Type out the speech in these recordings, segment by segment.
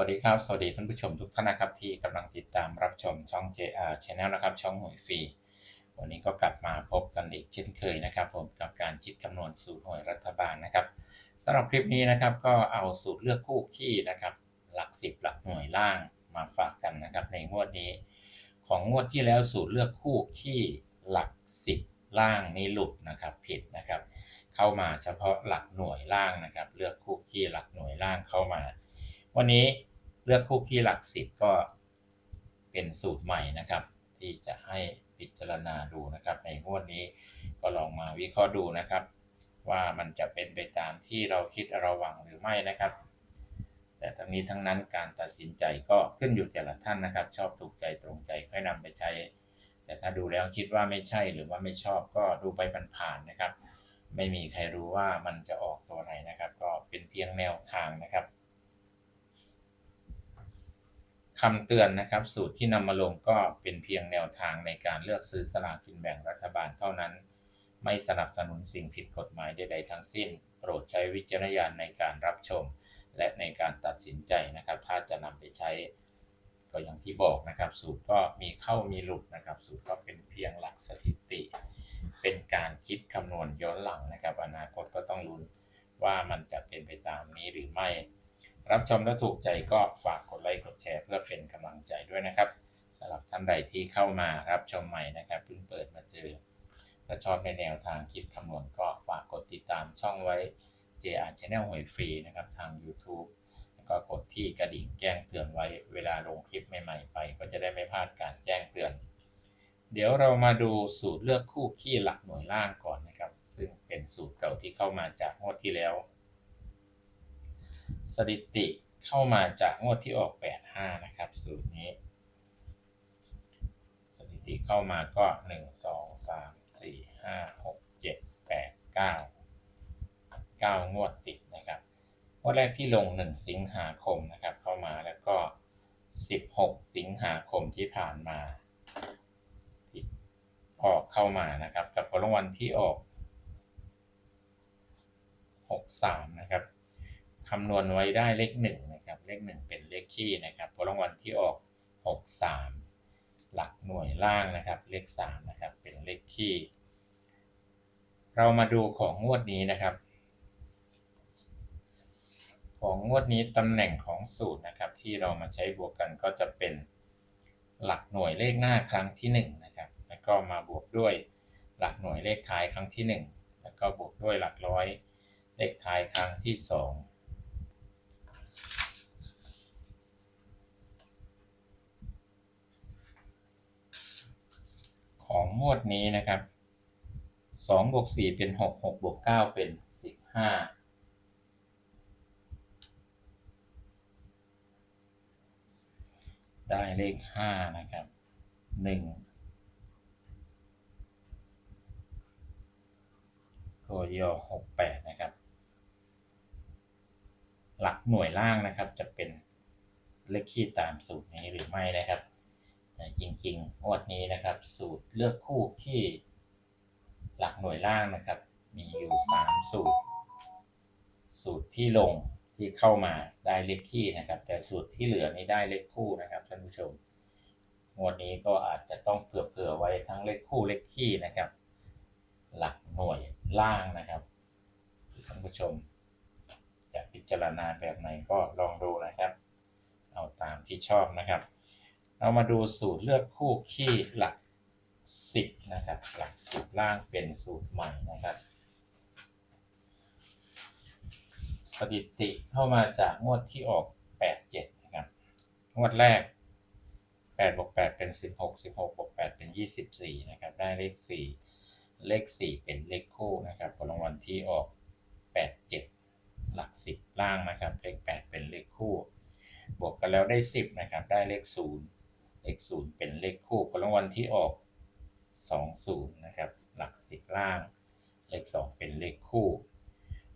วัสดีครับ สวัสดีท่านผู้ชมทุกท่านนะครับที่กำลังติดตามรับชมช่อง JR Channel นะครับ ช่องหวยฟรี วันนี้ก็กลับมาพบกันอีกเช่นเคยนะครับ ผมกับการคิดคำนวณสูตรหวยรัฐบาลนะครับสำหรับคลิปนี้นะครับก็เอาสูตรเลือกคู่ขี้นะครับ หลักสิบหลักหน่วยล่างมาฝากกันนะครับ ในงวดนี้ ของงวดที่แล้วสูตรเลือกคู่ขี้หลักสิบล่างนี่หลุดนะครับผิดนะครับ เข้ามาเฉพาะหลักหน่วยล่างนะครับ เลือกคู่ขี้หลักหน่วยล่างเข้ามา วันนี้เลือกคู่ขี้หลักสิบก็เป็นสูตรใหม่นะครับ ที่จะให้พิจารณาดูนะครับ ในงวดนี้ก็ลองมาวิเคราะห์ดูนะครับ ว่ามันจะเป็นไปตามที่เราคิดเราหวังหรือไม่นะครับ แต่ทั้งนี้ทั้งนั้นการตัดสินใจก็ขึ้นอยู่แต่ละท่านนะครับ ชอบถูกใจตรงใจค่อยนำไปใช้ แต่ถ้าดูแล้วคิดว่าไม่ใช่หรือว่าไม่ชอบก็ดูไปผ่านๆนะครับ ไม่มีใครรู้ว่ามันจะออกตัวไหนนะครับ ก็เป็นเพียงแนวทางนะครับ คำเตือนนะครับ สูตรที่นำมาลงก็เป็นเพียงแนวทางในการเลือกซื้อสลากกินแบ่งรัฐบาลเท่านั้น ไม่สนับสนุนสิ่งผิดกฎหมายใดๆทั้งสิ้น โปรดใช้วิจารณญาณในการรับชม และในการตัดสินใจนะครับ ถ้าจะนำไปใช้ก็อย่างที่บอกนะครับ สูตรก็มีเข้ามีหลุดนะครับ สูตรก็เป็นเพียงหลักสถิติ เป็นการคิดคำนวณย้อนหลังนะครับ อนาคตก็ต้องลุ้นว่ามันจะเป็นไปตามนี้หรือไม่ รับชมและถูกใจก็ฝากกดไลค์กดแชร์เพื่อเป็นกำลังใจด้วยนะครับสำหรับท่านใดที่เข้ามารับชมใหม่นะครับเพิ่งเปิดมาเจอถ้าชอบในแนวทางคิดคำนวณก็ฝากกดติดตามช่องไว้ JR Channel หวยฟรีนะครับทาง YouTube แล้วก็กดที่กระดิ่งแจ้งเตือนไว้เวลาลงคลิปใหม่ๆไป ก็จะได้ไม่พลาดการแจ้งเตือน เดี๋ยวเรามาดูสูตรเลือกคู่ขี้หลักหน่วยล่างก่อนนะครับ ซึ่งเป็นสูตรเก่าที่เข้ามาจากงวดที่แล้ว สถิติเข้ามาจากงวดที่ออก 85 นะครับ สูตรนี้ สถิติเข้ามาก็ 1 2 3 4 5 6 7 8 9 9 งวดติดนะครับงวดแรกที่ลง 1 สิงหาคมนะครับ เข้ามาแล้วก็ 16 สิงหาคมที่ผ่านมาออกเข้ามานะครับ กับผลรางวัลที่ออก 63 นะครับ คำนวณไว้ได้เลขหนึ่งนะครับ เลขหนึ่งเป็นเลขขี้นะครับผลรางวัลที่ออก 63 หลักหน่วยล่างนะครับ เลข3นะครับ เป็นเลขขี้ เรามาดูของงวดนี้นะครับ ของงวดนี้ตำแหน่งของสูตรนะครับ ที่เรามาใช้บวกกันก็จะเป็นหลักหน่วยเลขหน้าครั้งที่1นะครับ แล้วก็มาบวกด้วยหลักหน่วยเลขท้ายครั้งที่ 1 แล้วก็บวกด้วยหลักร้อยเลขท้ายครั้งที่ 2 ของงวดนี้นะครับสองบวกสี่เป็นหกหกบวกเก้าเป็นสิบห้าได้เลขห้านะครับหนึ่งตัวยอหกแปดนะครับ หลักหน่วยล่างนะครับจะเป็นเลขคี่ตามสูตรนี้หรือไม่นะครับ จริงๆงวดนี้นะครับ สูตรเลือกคู่ที่หลักหน่วยล่างนะครับ มีอยู่ 3 สูตร สูตรที่ลงที่เข้ามาได้เลขคี่นะครับ แต่สูตรที่เหลือนี้ได้เลขคู่นะครับท่านผู้ชมงวดนี้ก็อาจจะต้องเผื่อๆไว้ทั้งเลขคู่เลขคี่นะครับ หลักหน่วยล่างนะครับท่านผู้ชม จะพิจารณาแบบไหนก็ลองดูนะครับ เอาตามที่ชอบนะครับ เรามาดูสูตรเลือกคู่ขี้หลักสิบนะครับ หลักสิบล่างเป็นสูตรใหม่นะครับ สถิติเข้ามาจากงวดที่ออก87นะครับงวดแรก8บวก8เป็น16 16บวก8เป็น24นะครับ ได้เลข4เลข4เป็นเลขคู่นะครับผลรางวัลที่ออก87หลัก10ล่างนะครับ เลข8เป็นเลขคู่ บวกกันแล้วได้10นะครับ ได้เลข0เล ข0เป็นเลขคู่ผลรางวัลที่ออก 20 นะครับ หลัก 10 ล่าง เลข 2 เป็นเลขคู่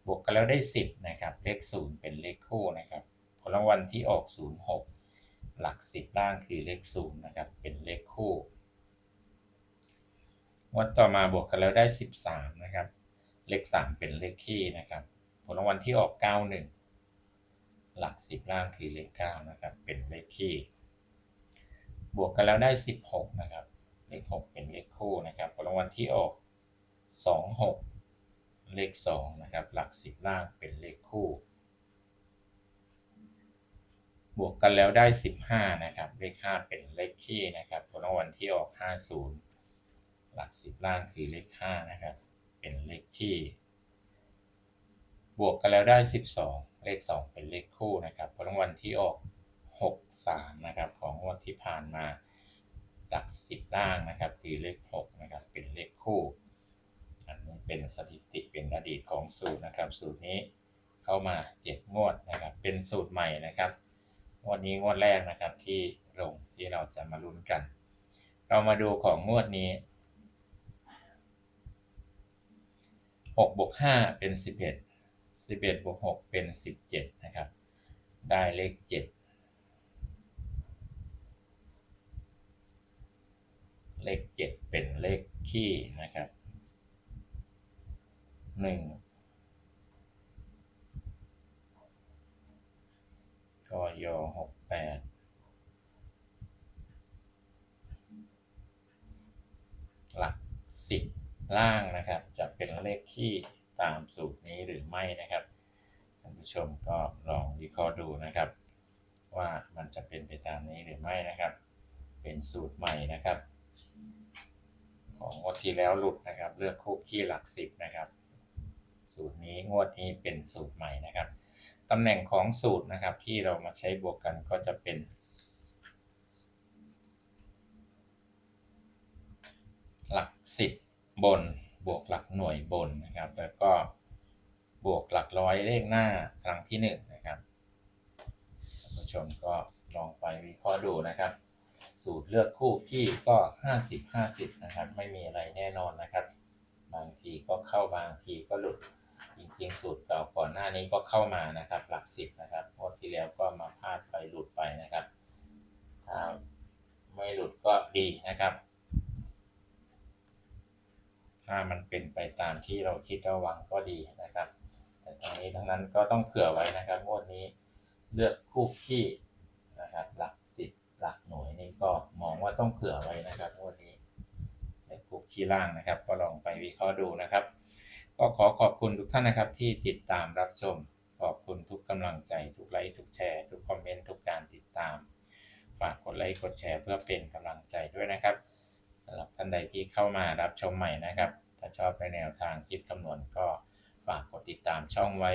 บวกกันแล้วได้ 10 นะครับ เลข 0 เป็นเลขคู่นะครับ ผลรางวัลที่ออก 06 หลัก 10 ล่างคือเลข 0 นะครับ เป็นเลขคู่งวดต่อมาบวกกันแล้วได้ 13 นะครับ เลข 3 เป็นเลขคี่นะครับ ผลรางวัลที่ออก 91 หลักสิบล่างคือเลขเก้านะครับ เป็นเลขคี่ บวกกันแล้วได้สิบหกนะครับ เลขหกเป็นเลขคู่นะครับผลรางวัลที่ออกสองหกเลขสองนะครับ หลักสิบล่างเป็นเลขคู่ บวกกันแล้วได้สิบห้านะครับ เลขห้าเป็นเลขคี่นะครับผลรางวัลที่ออกห้าศูนย์หลักสิบล่างคือเลขห้านะครับ เป็นเลขคี่ บวกกันแล้วได้สิบสองเลขสองเป็นเลขคู่นะครับผลรางวัลที่ออก 63 นะครับ ของวันที่ผ่านมาหลักสิบล่างนะครับคือเลข 6 นะครับ เป็นเลขคู่ อันนี้เป็นสถิติเป็นอดีตของสูตรนะครับ สูตรนี้เข้ามา 7 งวดนะครับ เป็นสูตรใหม่นะครับงวดนี้งวดแรกนะครับที่ลงที่เราจะมาลุ้นกัน เรามาดูของงวดนี้6บวก5เป็น 11 11บวก6เป็น 17 นะครับ ได้เลข 7 เลขเจ็ดเป็นเลขคี่นะครับหนึ่งกยหกแปดหลักสิบล่างนะครับ จะเป็นเลขคี่ตามสูตรนี้หรือไม่นะครับท่านผู้ชมก็ลองวิเคราะห์ดูนะครับ ว่ามันจะเป็นไปตามนี้หรือไม่นะครับ เป็นสูตรใหม่นะครับ ของงวดที่แล้วหลุดนะครับ เลือกคู่ขี้หลักสิบนะครับ สูตรนี้งวดนี้เป็นสูตรใหม่นะครับตำแหน่งของสูตรนะครับที่เรามาใช้บวกกันก็จะเป็นหลักสิบบน บวกหลักหน่วยบนนะครับ แล้วก็บวกหลักร้อยเลขหน้าครั้งที่หนึ่งนะครับท่านผู้ชมก็ลองไปวิเคราะห์ดูนะครับ สูตรเลือกคู่ขี้ก็ 50 50 นะครับ ไม่มีอะไรแน่นอนนะครับ บางทีก็เข้าบางทีก็หลุด จริงๆ สูตรเก่าก่อนหน้านี้ก็เข้ามานะครับ หลักสิบนะครับงวดที่แล้วก็มาพลาดไปหลุดไปนะครับถ้าไม่หลุดก็ดีนะครับ ถ้ามันเป็นไปตามที่เราคิดระวังก็ดีนะครับ แต่ทั้งนี้ทั้งนั้นก็ต้องเผื่อไว้นะครับงวดนี้เลือกคู่ขี้นะครับหลัก หลักหน่วยนี่ก็มองว่าต้องเผื่อไว้นะครับวดนี้ในคู่ขี้ล่างนะครับ ก็ลองไปวิเคราะห์ดูนะครับ ก็ขอขอบคุณทุกท่านนะครับที่ติดตามรับชม ขอบคุณทุกกำลังใจ ทุกไลค์ทุกแชร์ ทุกคอมเมนต์ทุกการติดตาม ฝากกดไลค์กดแชร์เพื่อเป็นกำลังใจด้วยนะครับสำหรับท่านใดที่เข้ามารับชมใหม่นะครับ ถ้าชอบในแนวทางคิดคำนวณก็ฝากกดติดตามช่องไว้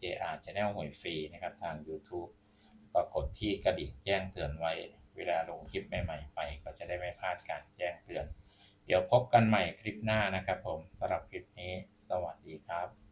JR Channel หวยฟรีนะครับทาง YouTube ก็กดที่กระดิ่งแจ้งเตือนไว้ เวลาลงคลิปใหม่ๆไป ก็จะได้ไม่พลาดการแจ้งเตือน เดี๋ยวพบกันใหม่คลิปหน้านะครับผมสำหรับคลิปนี้ สวัสดีครับ